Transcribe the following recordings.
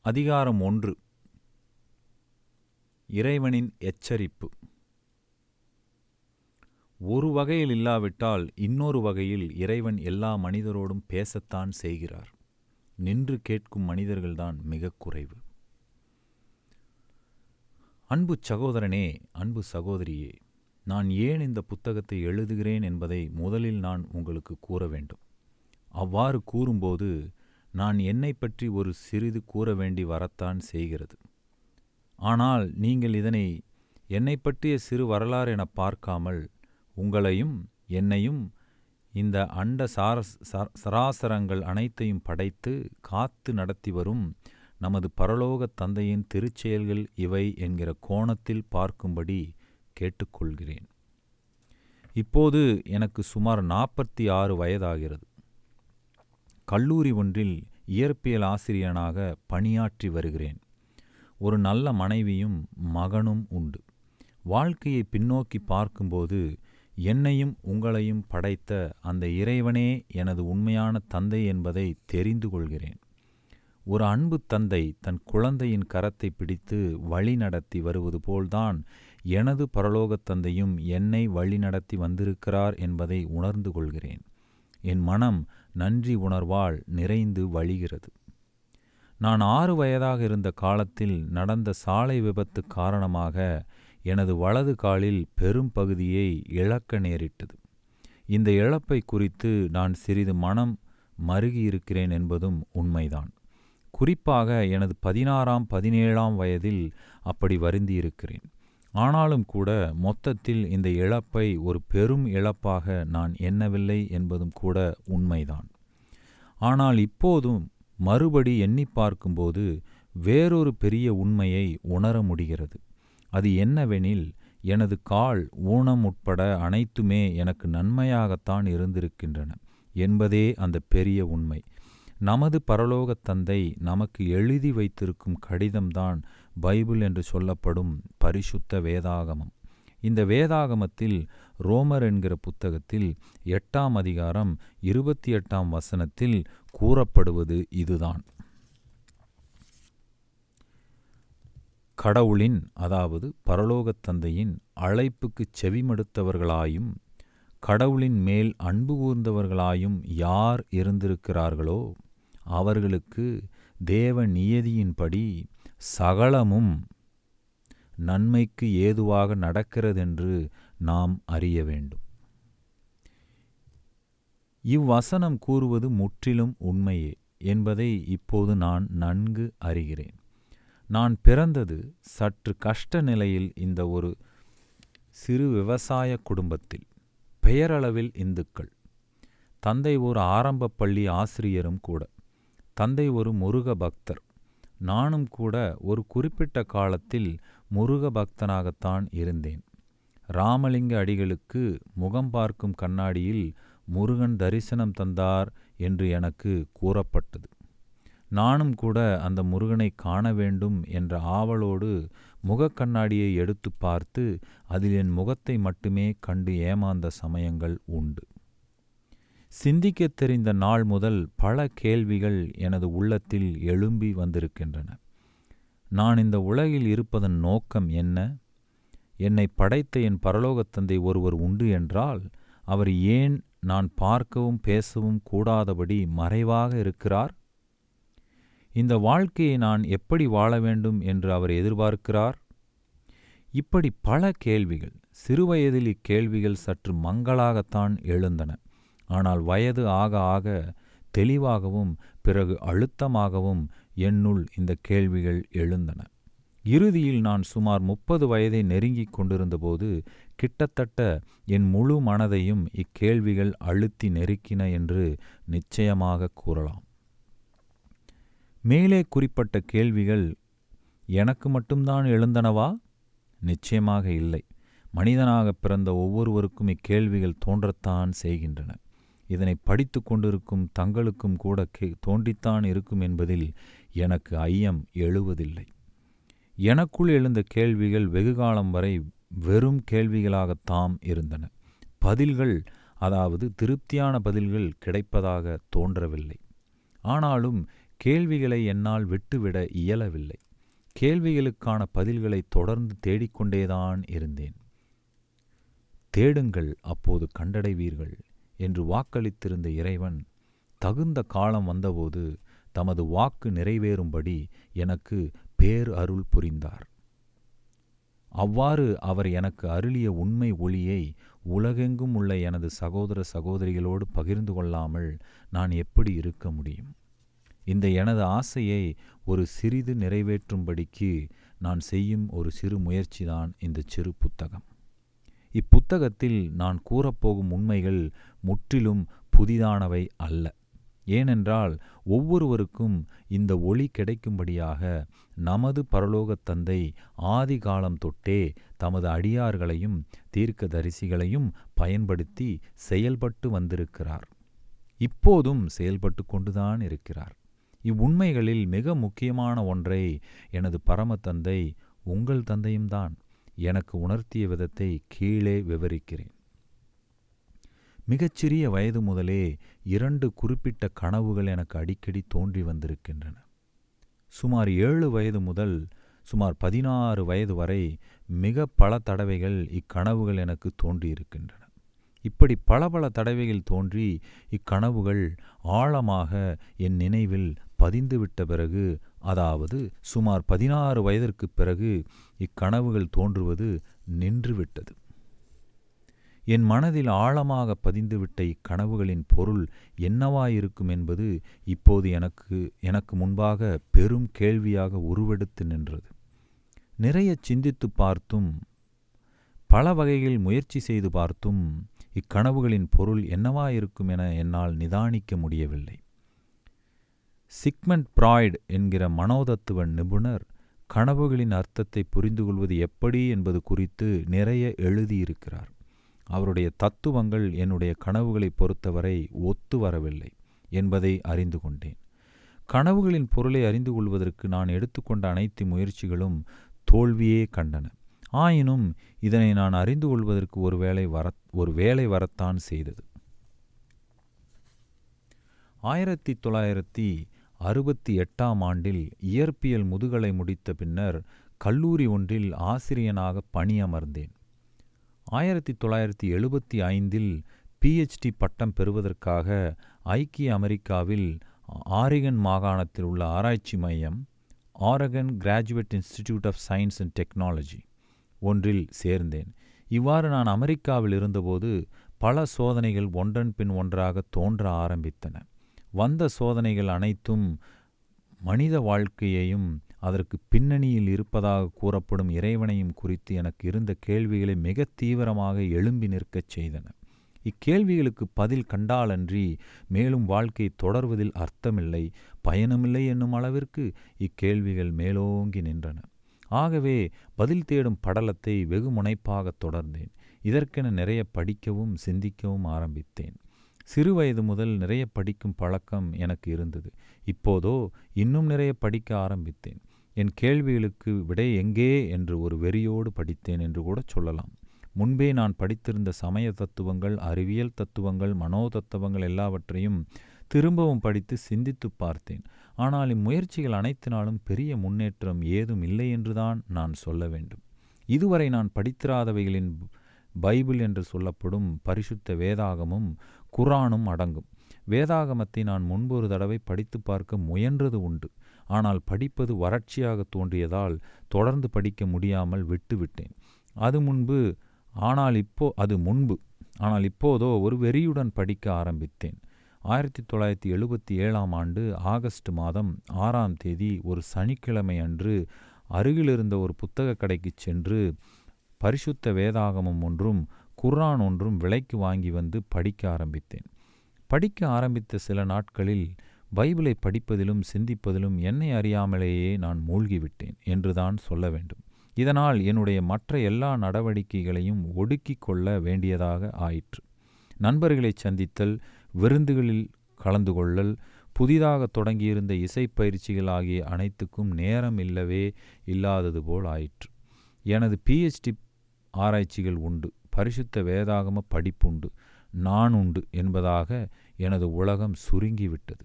அதிகாரம் ஒன்று. இறைவனின் எச்சரிப்பு. ஒரு வகையில் இல்லாவிட்டால் இன்னொரு வகையில் இறைவன் எல்லா மனிதரோடும் பேசத்தான் செய்கிறார். நின்று கேட்கும் மனிதர்கள்தான் மிகக் குறைவு. அன்பு சகோதரனே அன்பு சகோதரியே நான் ஏன் இந்த புத்தகத்தை எழுதுகிறேன் என்பதை முதலில் நான் உங்களுக்கு கூற வேண்டும். அவ்வாறு கூறும்போது நான் என்னை பற்றி ஒரு சிறிது கூற வேண்டி வரத்தான் செய்கிறது. ஆனால் நீங்கள் இதனை என்னை பற்றிய சிறு வரலாறு என பார்க்காமல் உங்களையும் என்னையும் இந்த அண்ட சாரஸ் சராசரங்கள் அனைத்தையும் படைத்து காத்து நடத்தி வரும் நமது பரலோக தந்தையின் திருச்செயல்கள் இவை என்கிற கோணத்தில் பார்க்கும்படி கேட்டுக்கொள்கிறேன். இப்போது எனக்கு சுமார் நாற்பத்தி ஆறு வயதாகிறது. கல்லூரி ஒன்றில் இயற்பியல் ஆசிரியனாக பணியாற்றி வருகிறேன். ஒரு நல்ல மனைவியும் மகனும் உண்டு. வாழ்க்கையை பின்னோக்கி பார்க்கும்போது என்னையும் உங்களையும் படைத்த அந்த இறைவனே எனது உண்மையான தந்தை என்பதை தெரிந்து கொள்கிறேன். ஒரு அன்பு தந்தை தன் குழந்தையின் கரத்தை பிடித்து வழி நடத்தி வருவது போல்தான் எனது பரலோகத் தந்தையும் என்னை வழிநடத்தி வந்திருக்கிறார் என்பதை உணர்ந்து கொள்கிறேன். என் மனம் நன்றி உணர்வால் நிறைந்து வழிகிறது. நான் ஆறு வயதாக இருந்த காலத்தில் நடந்த சாலை விபத்து காரணமாக எனது வலது காலில் பெரும் பகுதியை இழக்க நேரிட்டது. இந்த இழப்பை குறித்து நான் சிறிது மனம் மருகியிருக்கிறேன் என்பதும் உண்மைதான். குறிப்பாக எனது பதினாறாம் பதினேழாம் வயதில் அப்படி வருந்தியிருக்கிறேன். ஆனாலும் கூட மொத்தத்தில் இந்த இழப்பை ஒரு பெரும் இழப்பாக நான் எண்ணவில்லை என்பதும் கூட உண்மைதான். ஆனால் இப்போதும் மறுபடி எண்ணி பார்க்கும்போது வேறொரு பெரிய உண்மையை உணர முடிகிறது. அது என்னவெனில் எனது கால் ஊனம் உட்பட அனைத்துமே எனக்கு நன்மையாகத்தான் இருந்திருக்கின்றன என்பதே அந்த பெரிய உண்மை. நமது பரலோகத் தந்தை நமக்கு எழுதி வைத்திருக்கும் கடிதம்தான் பைபிள் என்று சொல்லப்படும் பரிசுத்த வேதாகமம். இந்த வேதாகமத்தில் ரோமர் என்கிற புத்தகத்தில் எட்டாம் அதிகாரம் இருபத்தி எட்டாம் வசனத்தில் கூறப்படுவது இதுதான். கடவுளின் அதாவது பரலோகத் தந்தையின் அழைப்புக்குச் செவிமடுத்தவர்களாயும் கடவுளின் மேல் அன்பு கூர்ந்தவர்களாயும் யார் இருந்திருக்கிறார்களோ அவர்களுக்கு தேவ நியதியின்படி சகலமும் நன்மைக்கு ஏதுவாக நடக்கிறதென்று நாம் அறிய வேண்டும். இவ்வசனம் கூறுவது முற்றிலும் உண்மையே என்பதை இப்போது நான் நன்கு அறிகிறேன். நான் பிறந்தது சற்று கஷ்ட நிலையில் இந்த ஒரு சிறு விவசாய குடும்பத்தில். பெயரளவில் இந்துக்கள். தந்தை ஒரு ஆரம்ப பள்ளி ஆசிரியரும் கூட. தந்தை ஒரு முருக பக்தர் நானும் கூட ஒரு குறிப்பிட்ட காலத்தில் முருக பக்தனாகத்தான் இருந்தேன். ராமலிங்க அடிகளுக்கு முகம் பார்க்கும் கண்ணாடியில் முருகன் தரிசனம் தந்தார் என்று எனக்கு கூறப்பட்டது. நானும் கூட அந்த முருகனை காண வேண்டும் என்ற ஆவலோடு முகக்கண்ணாடியை எடுத்து பார்த்து அதில் என் முகத்தை மட்டுமே கண்டு ஏமாந்த சமயங்கள் உண்டு. சிந்திக்கத் தெரிந்த நாள் முதல் பல கேள்விகள் எனது உள்ளத்தில் எழும்பி வந்திருக்கின்றன. நான் இந்த உலகில் இருப்பதன் நோக்கம் என்ன? என்னை படைத்த என் பரலோகத் தந்தை ஒருவர் உண்டு என்றால் அவர் ஏன் நான் பார்க்கவும் பேசவும் கூடாதபடி மறைவாக இருக்கிறார்? இந்த வாழ்க்கையை நான் எப்படி வாழ வேண்டும் என்று அவர் எதிர்பார்க்கிறார்? இப்படி பல கேள்விகள் சிறுவயதில் இக்கேள்விகள் சற்று மங்களாகத்தான் எழுந்தன. ஆனால் வயது ஆக ஆக தெளிவாகவும் பிறகு அழுத்தமாகவும் என்னுள் இந்த கேள்விகள் எழுந்தன. இறுதியில் நான் சுமார் முப்பது வயதை நெருங்கிக் கொண்டிருந்தபோது கிட்டத்தட்ட என் முழு மனதையும் இக்கேள்விகள் அழுத்தி நெருக்கின என்று நிச்சயமாக கூறலாம். மேலே குறிப்பிட்ட கேள்விகள் எனக்கு மட்டும்தான் எழுந்தனவா? நிச்சயமாக இல்லை. மனிதனாக பிறந்த ஒவ்வொருவருக்கும் இக்கேள்விகள் தோன்றத்தான் செய்கின்றன. இதனை படித்து கொண்டிருக்கும் தங்களுக்கும் கூட கே தோன்றித்தான் இருக்கும் என்பதில் எனக்கு ஐயம் எழுவதில்லை. எனக்குள் எழுந்த கேள்விகள் வெகுகாலம் வரை வெறும் கேள்விகளாகத்தாம் இருந்தன. பதில்கள் அதாவது திருப்தியான பதில்கள் கிடைப்பதாக தோன்றவில்லை. ஆனாலும் கேள்விகளை என்னால் விட்டுவிட இயலவில்லை. கேள்விகளுக்கான பதில்களை தொடர்ந்து தேடிக்கொண்டேதான் இருந்தேன். தேடுங்கள் அப்போது கண்டடைவீர்கள். என்று வாக்களித்திருந்த இறைவன் தகுந்த காலம் வந்தபோது தமது வாக்கு நிறைவேறும்படி எனக்கு பேர் அருள் புரிந்தார். அவ்வாறு அவர் எனக்கு அருளிய உண்மை ஒளியை உலகெங்கும் உள்ள எனது சகோதர சகோதரிகளோடு பகிர்ந்து கொள்ளாமல் நான் எப்படி இருக்க முடியும்? இந்த எனது ஆசையை ஒரு சிறிது நிறைவேற்றும்படிக்கு நான் செய்யும் ஒரு சிறு முயற்சிதான் இந்த சிறு புத்தகம். இப்புத்தகத்தில் நான் கூறப்போகும் உண்மைகள் முற்றிலும் புதிதானவை அல்ல. ஏனென்றால் ஒவ்வொருவருக்கும் இந்த ஒளி கிடைக்கும்படியாக நமது பரலோகத் தந்தை ஆதி காலம் தொட்டே தமது அடியார்களையும் தீர்க்கதரிசிகளையும் பயன்படுத்தி செயல்பட்டு வந்திருக்கிறார். இப்போதும் செயல்பட்டு கொண்டுதான் இருக்கிறார். இவ்வுண்மைகளில் மிக முக்கியமான ஒன்றை எனது பரம தந்தை உங்கள் தந்தையும்தான் எனக்கு உணர்த்திய விதத்தை கீழே விவரிக்கிறேன். மிகச்சிறிய வயது முதலே இரண்டு குறிப்பிட்ட கனவுகள் எனக்கு அடிக்கடி தோன்றி வந்திருக்கின்றன. சுமார் ஏழு வயது முதல் சுமார் பதினாறு வயது வரை மிக பல தடவைகள் இக்கனவுகள் எனக்கு தோன்றியிருக்கின்றன. இப்படி பல பல தடவைகள் தோன்றி இக்கனவுகள் ஆழமாக என் நினைவில் பதிந்துவிட்ட பிறகு அதாவது சுமார் பதினாறு வயதிற்கு பிறகு இக்கனவுகள் தோன்றுவது நின்றுவிட்டது. என் மனதில் ஆழமாக பதிந்துவிட்ட இக்கனவுகளின் பொருள் என்னவாயிருக்கும் என்பது இப்போது எனக்கு எனக்கு முன்பாக பெரும் கேள்வியாக உருவெடுத்து நின்றது. நிறைய சிந்தித்து பார்த்தும் பல வகையில் முயற்சி செய்து பார்த்தும் இக்கனவுகளின் பொருள் என்னவாயிருக்கும் என என்னால் நிதானிக்க முடியவில்லை. சிக்மண்ட் பிராய்டு என்கிற மனோதத்துவ நிபுணர் கனவுகளின் அர்த்தத்தை புரிந்து கொள்வது எப்படி என்பது குறித்து நிறைய எழுதியிருக்கிறார். அவருடைய தத்துவங்கள் என்னுடைய கனவுகளை பொறுத்தவரை ஒத்து வரவில்லை என்பதை அறிந்து கொண்டேன். கனவுகளின் பொருளை அறிந்து கொள்வதற்கு நான் எடுத்துக்கொண்ட அனைத்து முயற்சிகளும் தோல்வியே கண்டன. ஆயினும் இதனை நான் அறிந்து கொள்வதற்கு ஒரு வேளை வர ஒரு வேலை வரத்தான் செய்தது. ஆயிரத்தி தொள்ளாயிரத்தி அறுபத்தி எட்டாம் ஆண்டில் இயற்பியல் முதுகலை முடித்த பின்னர் கல்லூரி ஒன்றில் ஆசிரியனாக பணியமர்ந்தேன். ஆயிரத்தி தொள்ளாயிரத்தி எழுபத்தி ஐந்தில் பிஹெச்டி பட்டம் பெறுவதற்காக ஐக்கிய அமெரிக்காவில் ஆரிகன் மாகாணத்தில் உள்ள ஆராய்ச்சி மையம் Oregon graduate institute of science and technology ஒன்றில் சேர்ந்தேன். இவ்வாறு நான் அமெரிக்காவில் இருந்தபோது பல சோதனைகள் ஒன்றன் பின் ஒன்றாக தோன்ற ஆரம்பித்தன. வந்த சோதனைகள் அனைத்தும் மனித வாழ்க்கையையும் அதற்கு பின்னணியில் இருப்பதாக கூறப்படும் இறைவனையும் குறித்து எனக்கு இருந்த கேள்விகளை மிக தீவிரமாக எழும்பி நிற்கச் செய்தன. இக்கேள்விகளுக்கு பதில் கண்டாலன்றி மேலும் வாழ்க்கை தொடர்வதில் அர்த்தமில்லை பயனுமில்லை என்னும் அளவிற்கு இக்கேள்விகள் மேலோங்கி நின்றன. ஆகவே பதில் தேடும் படலத்தை வெகு முனைப்பாக தொடர்ந்தேன். இதற்கென நிறைய படிக்கவும் சிந்திக்கவும் ஆரம்பித்தேன். சிறுவயது முதல் நிறைய படிக்கும் பழக்கம் எனக்கு இருந்தது. இப்போதோ இன்னும் நிறைய படிக்க ஆரம்பித்தேன். என் கேள்விகளுக்கு விடை எங்கே என்று ஒரு வெறியோடு படித்தேன் என்று கூட சொல்லலாம். முன்பே நான் படித்திருந்த சமய தத்துவங்கள் அறிவியல் தத்துவங்கள் மனோ தத்துவங்கள் எல்லாவற்றையும் திரும்பவும் படித்து சிந்தித்து பார்த்தேன். ஆனால் இம்முயற்சிகள் அனைத்தினாலும் பெரிய முன்னேற்றம் ஏதும் இல்லை என்றுதான் நான் சொல்ல வேண்டும். இதுவரை நான் படித்திராதவைகளின் பைபிள் என்று சொல்லப்படும் பரிசுத்த வேதாகமும் குரானும் அடங்கும். வேதாகமத்தை நான் முன்பொரு தடவை படித்து பார்க்க முயன்றது உண்டு. ஆனால் படிப்பது வறட்சியாக தோன்றியதால் தொடர்ந்து படிக்க முடியாமல் விட்டுவிட்டேன் அது முன்பு ஆனால் இப்போ அது முன்பு ஆனால் இப்போதோ ஒரு வெறியுடன் படிக்க ஆரம்பித்தேன். ஆயிரத்தி தொள்ளாயிரத்தி எழுபத்தி ஏழாம் ஆண்டு ஆகஸ்ட் மாதம் ஆறாம் தேதி ஒரு சனிக்கிழமை அன்று அருகிலிருந்த ஒரு புத்தக கடைக்கு சென்று பரிசுத்த வேதாகமம் ஒன்றும் குர்ஆன் ஒன்றும் விலைக்கு வாங்கி வந்து படிக்க ஆரம்பித்தேன். படிக்க ஆரம்பித்த சில நாட்களில் பைபிளை படிப்பதிலும் சிந்திப்பதிலும் என்னை அறியாமலேயே நான் மூழ்கிவிட்டேன் என்றுதான் சொல்ல வேண்டும். இதனால் என்னுடைய மற்ற எல்லா நடவடிக்கைகளையும் ஒடுக்கிக் கொள்ள வேண்டியதாக ஆயிற்று. நண்பர்களை சந்தித்தல் விருந்துகளில் கலந்து கொள்ளல் புதிதாக தொடங்கியிருந்த இசைப்பயிற்சிகள் ஆகிய அனைத்துக்கும் நேரம் இல்லவே இல்லாதது போல் ஆயிற்று. எனது பிஹெச்டி ஆராய்ச்சிகள் உண்டு. பரிசுத்த வேதாகம படிப்புண்டு நான் உண்டு என்பதாக எனது உலகம் சுருங்கிவிட்டது.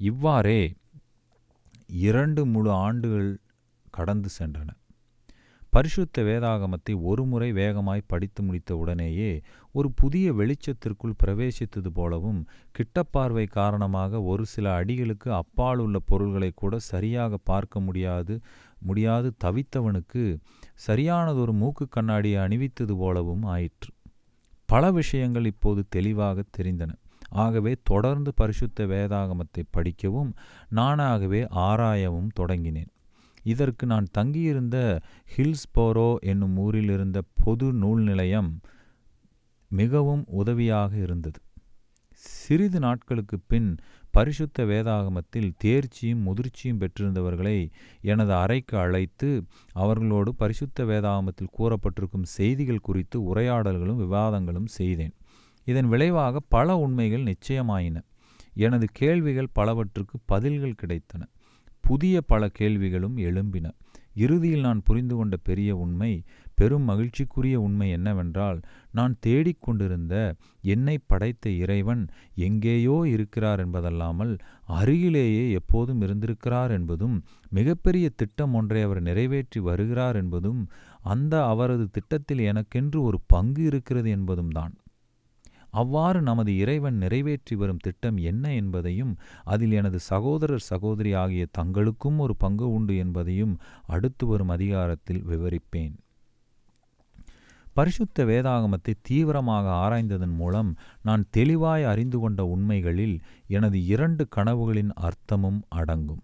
இவ்வாறே இரண்டு முழு ஆண்டுகள் கடந்து சென்றன. பரிசுத்த வேதாகமத்தை ஒருமுறை வேகமாய் படித்து முடித்த உடனேயே ஒரு புதிய வெளிச்சத்திற்குள் பிரவேசித்தது போலவும் கிட்டப்பார்வை காரணமாக ஒரு சில அடிகளுக்கு அப்பால் உள்ள பொருள்களை கூட சரியாக பார்க்க முடியாது முடியாது தவித்தவனுக்கு சரியானதொரு மூக்கு கண்ணாடியை அணிவித்தது போலவும் ஆயிற்று. பல விஷயங்கள் இப்போது தெளிவாக தெரிந்தன. ஆகவே தொடர்ந்து பரிசுத்த வேதாகமத்தை படிக்கவும் நானாகவே ஆராயவும் தொடங்கினேன். இதற்கு நான் தங்கியிருந்த ஹில்ஸ்போரோ என்னும் ஊரில் இருந்த பொது நூல் நிலையம் மிகவும் உதவியாக இருந்தது. சிறிது நாட்களுக்கு பின் பரிசுத்த வேதாகமத்தில் தேர்ச்சியும் முதிர்ச்சியும் பெற்றிருந்தவர்களை எனது அறைக்கு அழைத்து அவர்களோடு பரிசுத்த வேதாகமத்தில் கூறப்பட்டிருக்கும் செய்திகள் குறித்து உரையாடல்களும் விவாதங்களும் செய்தேன். இதன் விளைவாக பல உண்மைகள் நிச்சயமாயின. எனது கேள்விகள் பலவற்றுக்கு பதில்கள் கிடைத்தன. புதிய பல கேள்விகளும் எழும்பின. இறுதியில் நான் புரிந்து கொண்ட பெரிய உண்மை பெரும் மகிழ்ச்சிக்குரிய உண்மை என்னவென்றால் நான் தேடிக்கொண்டிருந்த என்னை படைத்த இறைவன் எங்கேயோ இருக்கிறார் என்பதல்லாமல் அருகிலேயே எப்போதும் இருந்திருக்கிறார் என்பதும் மிகப்பெரிய திட்டம் ஒன்றை அவர் நிறைவேற்றி வருகிறார் என்பதும் அந்த அவரது திட்டத்தில் எனக்கென்று ஒரு பங்கு இருக்கிறது என்பதும் தான். அவ்வாறு நமது இறைவன் நிறைவேற்றி வரும் திட்டம் என்ன என்பதையும் அதில் எனது சகோதரர் சகோதரி ஆகிய தங்களுக்கும் ஒரு பங்கு உண்டு என்பதையும் அடுத்து வரும் அதிகாரத்தில் விவரிப்பேன். பரிசுத்த வேதாகமத்தை தீவிரமாக ஆராய்ந்ததன் மூலம் நான் தெளிவாய் அறிந்து கொண்ட உண்மைகளில் எனது இரண்டு கனவுகளின் அர்த்தமும் அடங்கும்.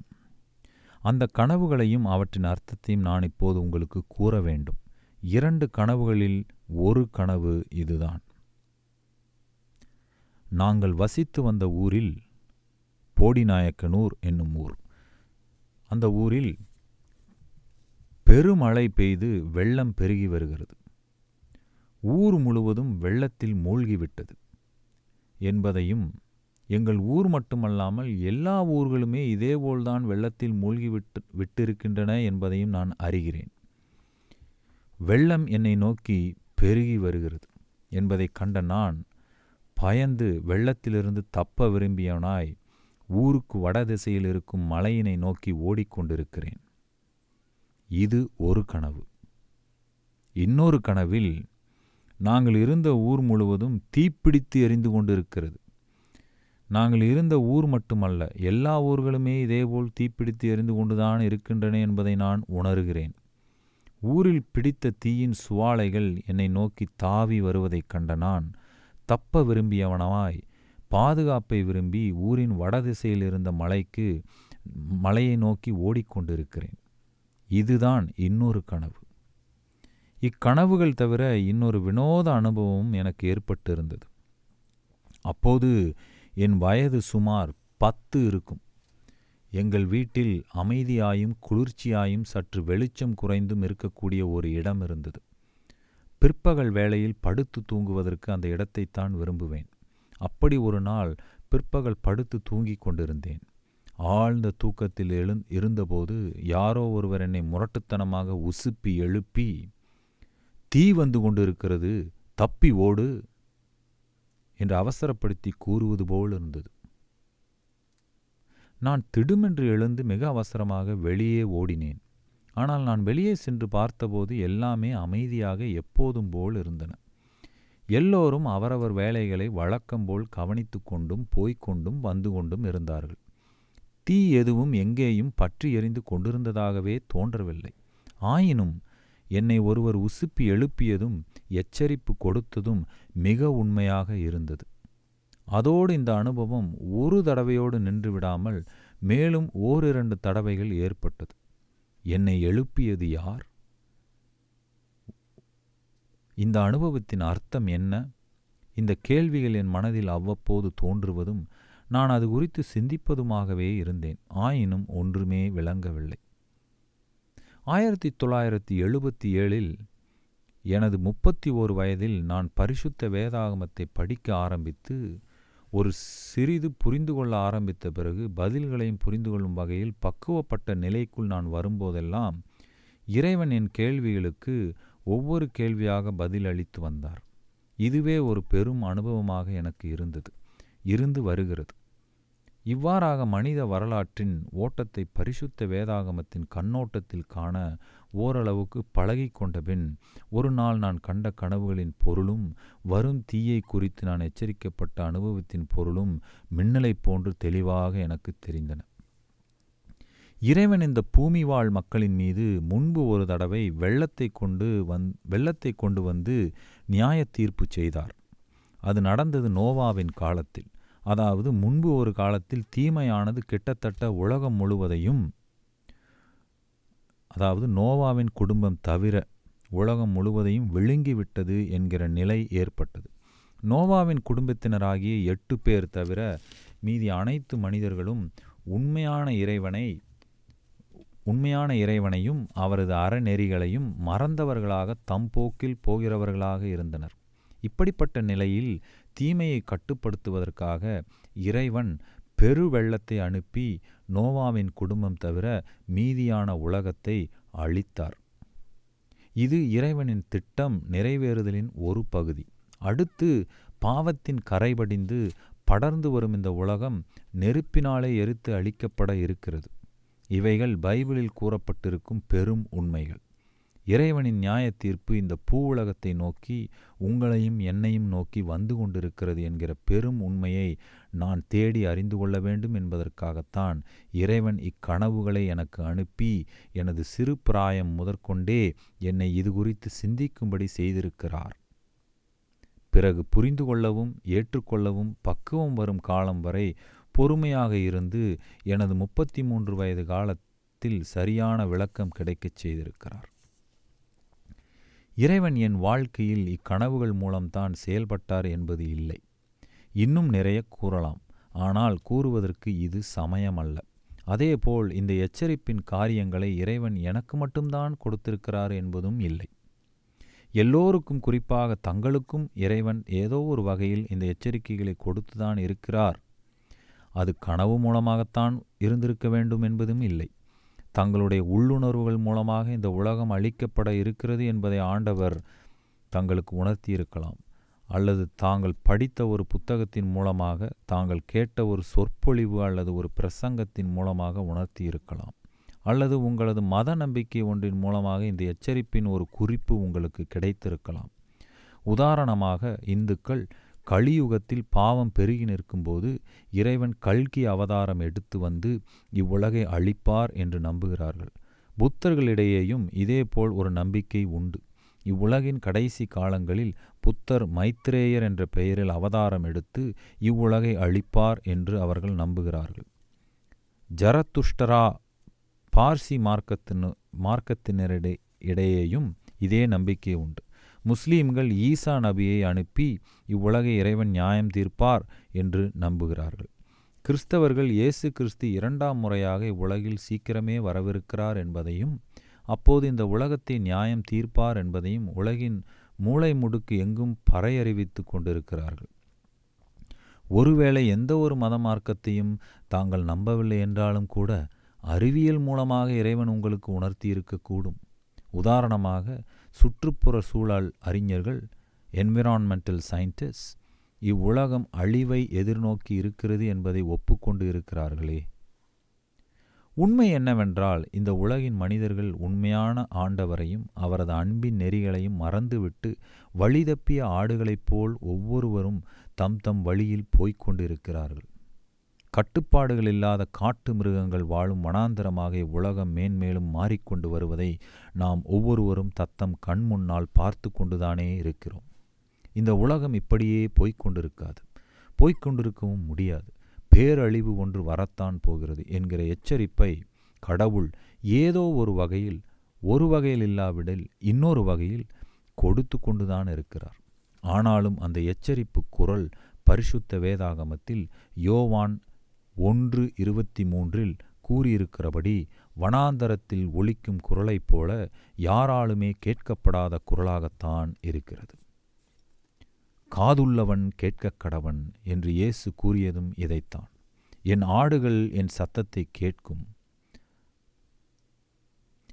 அந்த கனவுகளையும் அவற்றின் அர்த்தத்தையும் நான் இப்போது உங்களுக்கு கூற வேண்டும். இரண்டு கனவுகளில் ஒரு கனவு இதுதான். நாங்கள் வசித்து வந்த ஊரில் போடிநாயக்கனூர் என்னும் ஊர். அந்த ஊரில் பெருமழை பெய்து வெள்ளம் பெருகி வருகிறது. ஊர் முழுவதும் வெள்ளத்தில் மூழ்கிவிட்டது. என்பதையும் எங்கள் ஊர் மட்டுமல்லாமல் எல்லா ஊர்களுமே இதேபோல்தான் வெள்ளத்தில் மூழ்கிவிட்டு விட்டிருக்கின்றன என்பதையும் நான் அறிகிறேன். வெள்ளம் என்னை நோக்கி பெருகி வருகிறது என்பதைக் கண்ட நான் பயந்து வெள்ளத்திலிருந்து தப்ப விரும்பியவனாய் ஊருக்கு வடதிசையில் இருக்கும் மலையினை நோக்கி ஓடிக்கொண்டிருக்கிறேன். இது ஒரு கனவு. இன்னொரு கனவில் நாங்கள் இருந்த ஊர் முழுவதும் தீப்பிடித்து எரிந்து கொண்டிருக்கிறது. நாங்கள் இருந்த ஊர் மட்டுமல்ல எல்லா ஊர்களுமே இதேபோல் தீப்பிடித்து எரிந்து கொண்டுதான் இருக்கின்றன என்பதை நான் உணர்கிறேன். ஊரில் பிடித்த தீயின் சுவாலைகள் என்னை நோக்கி தாவி வருவதைக் கண்ட நான் தப்ப விரும்பியவனவாய் பாதுகாப்பை விரும்பி ஊரின் வடதிசையில் இருந்த மலைக்கு மலையை நோக்கி ஓடிக்கொண்டிருக்கிறேன். இதுதான் இன்னொரு கனவு. இக்கனவுகள் தவிர இன்னொரு வினோத அனுபவம் எனக்கு ஏற்பட்டிருந்தது. அப்போது என் வயது சுமார் பத்து இருக்கும். எங்கள் வீட்டில் அமைதியாயும் குளிர்ச்சியாயும் சற்று வெளிச்சம் குறைந்தும் இருக்கக்கூடிய ஒரு இடம் இருந்தது. பிற்பகல் வேளையில் படுத்து தூங்குவதற்கு அந்த இடத்தைத்தான் விரும்புவேன். அப்படி ஒரு நாள் பிற்பகல் படுத்து தூங்கிக் கொண்டிருந்தேன். ஆழ்ந்த தூக்கத்தில் எழுந் இருந்தபோது யாரோ ஒருவர் என்னை முரட்டுத்தனமாக உசுப்பி எழுப்பி தீ வந்து கொண்டிருக்கிறது தப்பி ஓடு என்று அவசரப்படுத்தி கூறுவது போல் இருந்தது. நான் திடுமென்று எழுந்து மிக அவசரமாக வெளியே ஓடினேன். ஆனால் நான் வெளியே சென்று பார்த்தபோது எல்லாமே அமைதியாக எப்போதும் போல் இருந்தன. எல்லோரும் அவரவர் வேலைகளை வழக்கம்போல் கவனித்து கொண்டும் போய்கொண்டும் வந்து கொண்டும் இருந்தார்கள். தீ எதுவும் எங்கேயும் பற்றி எரிந்து கொண்டிருந்ததாகவே தோன்றவில்லை. ஆயினும் என்னை ஒருவர் உசுப்பி எழுப்பியதும் எச்சரிப்பு கொடுத்ததும் மிக உண்மையாக இருந்தது. அதோடு இந்த அனுபவம் ஒரு தடவையோடு நின்றுவிடாமல் மேலும் ஓரிரண்டு தடவைகள் ஏற்பட்டது. என்னை எழுப்பியது யார்? இந்த அனுபவத்தின் அர்த்தம் என்ன? இந்த கேள்விகள் என் மனதில் அவ்வப்போது தோன்றுவதும் நான் அது குறித்து சிந்திப்பதுமாகவே இருந்தேன். ஆயினும் ஒன்றுமே விளங்கவில்லை. ஆயிரத்தி தொள்ளாயிரத்தி எழுபத்தி ஏழில் எனது முப்பத்தி ஓரு வயதில் நான் பரிசுத்த வேதாகமத்தை படிக்க ஆரம்பித்து ஒரு சிறிது புரிந்து கொள்ள ஆரம்பித்த பிறகு பதில்களையும் புரிந்து கொள்ளும் வகையில் பக்குவப்பட்ட நிலைக்குள் நான் வரும்போதெல்லாம் இறைவன் என் கேள்விகளுக்கு ஒவ்வொரு கேள்வியாக பதில் அளித்து வந்தார். இதுவே ஒரு பெரும் அனுபவமாக எனக்கு இருந்தது இருந்து வருகிறது. இவ்வாறாக மனித வரலாற்றின் ஓட்டத்தை பரிசுத்த வேதாகமத்தின் கண்ணோட்டத்தில் காண ஓரளவுக்கு பழகி கொண்டபின் ஒரு நாள் நான் கண்ட கனவுகளின் பொருளும் வரும் தீயை குறித்து நான் எச்சரிக்கப்பட்ட அனுபவத்தின் பொருளும் மின்னலைப் போன்று தெளிவாக எனக்கு தெரிந்தன. இறைவன் இந்த பூமி வாழ் மக்களின் மீது முன்பு ஒரு தடவை வெள்ளத்தை கொண்டு வந் வெள்ளத்தை கொண்டு வந்து நியாய தீர்ப்பு செய்தார். அது நடந்தது நோவாவின் காலத்தில். அதாவது முன்பு ஒரு காலத்தில் தீமையானது கிட்டத்தட்ட உலகம் முழுவதையும் அதாவது நோவாவின் குடும்பம் தவிர உலகம் முழுவதையும் விழுங்கிவிட்டது என்கிற நிலை ஏற்பட்டது. நோவாவின் குடும்பத்தினராகிய எட்டு பேர் தவிர மீதி அனைத்து மனிதர்களும் உண்மையான இறைவனை உண்மையான இறைவனையும் அவரது அறநெறிகளையும் மறந்தவர்களாக தம் போக்கில் போகிறவர்களாக இருந்தனர். இப்படிப்பட்ட நிலையில் தீமையை கட்டுப்படுத்துவதற்காக இறைவன் பெருவெள்ளத்தை அனுப்பி நோவாவின் குடும்பம் தவிர மீதியான உலகத்தை அழித்தார். இது இறைவனின் திட்டம் நிறைவேறுதலின் ஒரு பகுதி. அடுத்து பாவத்தின் கரைபடிந்து படர்ந்து வரும் இந்த உலகம் நெருப்பினாலே எரித்து அழிக்கப்பட இருக்கிறது. இவைகள் பைபிளில் கூறப்பட்டிருக்கும் பெரும் உண்மைகள். இறைவனின் நியாய தீர்ப்பு இந்த பூ உலகத்தை நோக்கி உங்களையும் என்னையும் நோக்கி வந்து கொண்டிருக்கிறது என்கிற பெரும் உண்மையை நான் தேடி அறிந்து கொள்ள வேண்டும் என்பதற்காகத்தான் இறைவன் இக்கனவுகளை எனக்கு அனுப்பி எனது சிறு பிராயம் முதற்கொண்டே என்னை இது குறித்து சிந்திக்கும்படி செய்திருக்கிறார். பிறகு புரிந்து கொள்ளவும் ஏற்றுக்கொள்ளவும் பக்குவம் வரும் காலம் வரை பொறுமையாக இருந்து எனது முப்பத்தி மூன்று வயது காலத்தில் சரியான விளக்கம் கிடைக்கச் செய்திருக்கிறார். இறைவன் என் வாழ்க்கையில் இக்கனவுகள் மூலம்தான் செயல்பட்டார் என்பது இல்லை. இன்னும் நிறைய கூறலாம். ஆனால் கூறுவதற்கு இது சமயமல்ல. அதேபோல் இந்த எச்சரிப்பின் காரியங்களை இறைவன் எனக்கு மட்டும்தான் கொடுத்திருக்கிறார் என்பதும் இல்லை. எல்லோருக்கும் குறிப்பாக தங்களுக்கும் இறைவன் ஏதோ ஒரு வகையில் இந்த எச்சரிக்கைகளை கொடுத்துதான் இருக்கிறார். அது கனவு மூலமாகத்தான் இருந்திருக்க வேண்டும் என்பதும் இல்லை. தங்களுடைய உள்ளுணர்வுகள் மூலமாக இந்த உலகம் அழிக்கப்பட இருக்கிறது என்பதை ஆண்டவர் தங்களுக்கு உணர்த்தியிருக்கலாம். அல்லது தாங்கள் படித்த ஒரு புத்தகத்தின் மூலமாக தாங்கள் கேட்ட ஒரு சொற்பொழிவு அல்லது ஒரு பிரசங்கத்தின் மூலமாக உணர்த்தியிருக்கலாம். அல்லது உங்களது மத நம்பிக்கை ஒன்றின் மூலமாக இந்த எச்சரிப்பின் ஒரு குறிப்பு உங்களுக்கு கிடைத்திருக்கலாம். உதாரணமாக இந்துக்கள் கலியுகத்தில் பாவம் பெருகி நிற்கும்போது இறைவன் கல்கி அவதாரம் எடுத்து வந்து இவ்வுலகை அழிப்பார் என்று நம்புகிறார்கள். புத்தர்களிடையேயும் இதேபோல் ஒரு நம்பிக்கை உண்டு. இவ்வுலகின் கடைசி காலங்களில் புத்தர் மைத்ரேயர் என்ற பெயரில் அவதாரம் எடுத்து இவ்வுலகை அழிப்பார் என்று அவர்கள் நம்புகிறார்கள். ஜரத்துஷ்டரா பார்சி மார்க்கத்தின மார்க்கத்தினரிடை இடையேயும் இதே நம்பிக்கை உண்டு. முஸ்லீம்கள் ஈசா நபியை அனுப்பி இவ்வுலகை இறைவன் நியாயம் தீர்ப்பார் என்று நம்புகிறார்கள். கிறிஸ்தவர்கள் இயேசு கிறிஸ்து இரண்டாம் முறையாக இவ்வுலகில் சீக்கிரமே வரவிருக்கிறார் என்பதையும் அப்போது இந்த உலகத்தை நியாயம் தீர்ப்பார் என்பதையும் உலகின் மூளை முடுக்கு எங்கும் பறையறிவித்து கொண்டிருக்கிறார்கள். ஒருவேளை எந்த ஒரு மத மார்க்கத்தையும் தாங்கள் நம்பவில்லை என்றாலும் கூட அறிவியல் மூலமாக இறைவன் உங்களுக்கு உணர்த்தியிருக்கக்கூடும். உதாரணமாக சுற்றுப்புற சூழல் அறிஞர்கள் என்விரான்மெண்டல் சயின்டிஸ்ட் இவ்வுலகம் அழிவை எதிர்நோக்கி இருக்கிறது என்பதை ஒப்புக்கொண்டு இருக்கிறார்களே. உண்மை என்னவென்றால் இந்த உலகின் மனிதர்கள் உண்மையான ஆண்டவரையும் அவரது அன்பின் நெறிகளையும் மறந்துவிட்டு வழிதப்பிய ஆடுகளைப் போல் ஒவ்வொருவரும் தம் தம் வழியில் போய்க் கொண்டிருக்கிறார்கள். கட்டுப்பாடுகள் இல்லாத காட்டு மிருகங்கள் வாழும் வனாந்தரமாக உலகம் மேன்மேலும் மாறிக்கொண்டு வருவதை நாம் ஒவ்வொருவரும் தத்தம் கண் முன்னால் பார்த்து கொண்டுதானே இருக்கிறோம். இந்த உலகம் இப்படியே போய்க்கொண்டிருக்காது போய்க்கொண்டிருக்கவும் முடியாது. பேரழிவு ஒன்று வரத்தான் போகிறது என்கிற எச்சரிப்பை கடவுள் ஏதோ ஒரு வகையில் ஒரு வகையில் இல்லாவிடில் இன்னொரு வகையில் கொடுத்து கொண்டுதான் இருக்கிறார். ஆனாலும் அந்த எச்சரிப்பு குரல் பரிசுத்த வேதாகமத்தில் யோவான் ஒன்று இருபத்தி மூன்றில் கூறியிருக்கிறபடி வனாந்தரத்தில் ஒலிக்கும் குரலைப் போல யாராலுமே கேட்கப்படாத குரலாகத்தான் இருக்கிறது. காதுள்ளவன் கேட்கக் கடவன் என்று இயேசு கூறியதும் இதைத்தான். என் ஆடுகள் என் சத்தத்தை கேட்கும்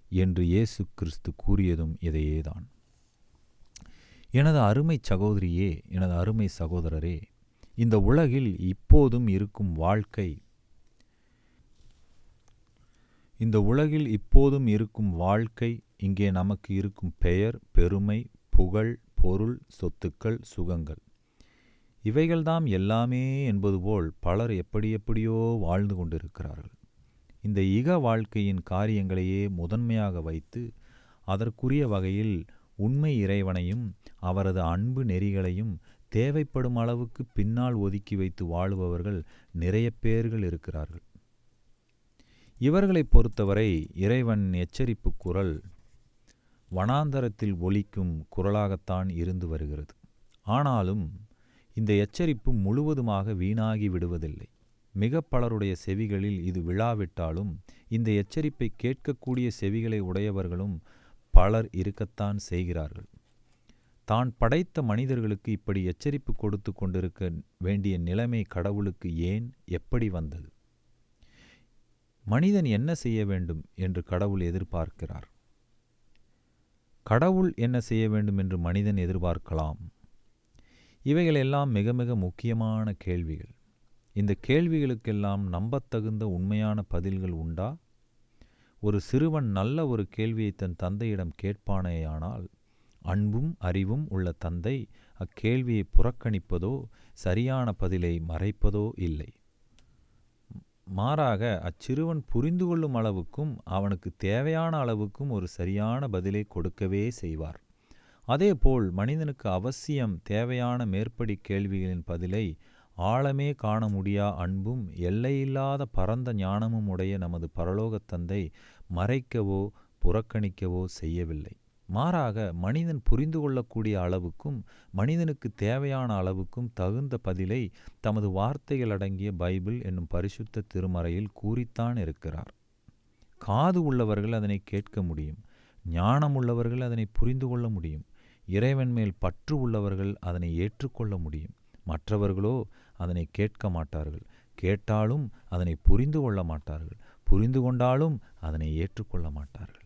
என்று இயேசு கிறிஸ்து கூறியதும் இதையேதான். எனது அருமை சகோதரியே எனது அருமை சகோதரரே இந்த உலகில் இப்போதும் இருக்கும் வாழ்க்கை. இந்த உலகில் இப்போதும் இருக்கும் வாழ்க்கை இங்கே நமக்கு இருக்கும் பெயர் பெருமை புகழ் பொருள் சொத்துக்கள் சுகங்கள். இவைகள்தாம் எல்லாமே என்பது போல் பலர் எப்படி எப்படியோ வாழ்ந்து கொண்டிருக்கிறார்கள். இந்த இக வாழ்க்கையின் காரியங்களையே முதன்மையாக வைத்து அதற்குரிய வகையில் உண்மை இறைவனையும் அவரது அன்பு நெறிகளையும் தேவைப்படும் அளவுக்கு பின்னால் ஒதுக்கி வைத்து வாழுபவர்கள் நிறைய பேர்கள் இருக்கிறார்கள். இவர்களைப் பொறுத்தவரை இறைவன் எச்சரிப்பு குரல் வனாந்தரத்தில் ஒலிக்கும் குரலாகத்தான் இருந்து வருகிறது. ஆனாலும் இந்த எச்சரிப்பு முழுவதுமாக வீணாகி விடுவதில்லை. மிக பலருடைய செவிகளில் இது விழாவிட்டாலும் இந்த எச்சரிப்பை கேட்கக்கூடிய செவிகளை உடையவர்களும் பலர் இருக்கத்தான் செய்கிறார்கள். தான் படைத்த மனிதர்களுக்கு இப்படி எச்சரிப்பு கொடுத்து கொண்டிருக்க வேண்டிய நிலைமை கடவுளுக்கு ஏன் எப்படி வந்தது? மனிதன் என்ன செய்ய வேண்டும் என்று கடவுள் எதிர்பார்க்கிறார். கடவுள் என்ன செய்ய வேண்டும் என்று மனிதன் எதிர்பார்க்கலாம்? இவைகளெல்லாம் மிக மிக முக்கியமான கேள்விகள். இந்த கேள்விகளுக்கெல்லாம் நம்பத்தகுந்த உண்மையான பதில்கள் உண்டா? ஒரு சிறுவன் நல்ல ஒரு கேள்வியை தன் தந்தையிடம் கேட்பானேயானால் அன்பும் அறிவும் உள்ள தந்தை அக்கேள்வியை புறக்கணிப்பதோ சரியான பதிலை மறைப்பதோ இல்லை. மாறாக அச்சிறுவன் புரிந்து கொள்ளும் அளவுக்கும் அவனுக்கு தேவையான அளவுக்கும் ஒரு சரியான பதிலை கொடுக்கவே செய்வார். அதேபோல் மனிதனுக்கு அவசியம் தேவையான மேற்படி கேள்விகளின் பதிலை ஆழமே காண முடியா அன்பும் எல்லையில்லாத பரந்த ஞானமும் உடைய நமது பரலோகத் தந்தை மறைக்கவோ புறக்கணிக்கவோ செய்யவில்லை. மாறாக மனிதன் புரிந்து கொள்ளக்கூடிய அளவுக்கும் மனிதனுக்கு தேவையான அளவுக்கும் தகுந்த பதிலை தமது வார்த்தைகள் அடங்கிய பைபிள் என்னும் பரிசுத்த திருமறையில் கூறித்தான் இருக்கிறார். காது உள்ளவர்கள் அதனை கேட்க முடியும் ஞானம் உள்ளவர்கள் அதனை புரிந்து கொள்ள முடியும் இறைவன் மேல் பற்று உள்ளவர்கள் அதனை ஏற்றுக்கொள்ள முடியும். மற்றவர்களோ அதனை கேட்க மாட்டார்கள் கேட்டாலும் அதனை புரிந்து கொள்ள மாட்டார்கள் புரிந்து கொண்டாலும் அதனை ஏற்றுக்கொள்ள மாட்டார்கள்.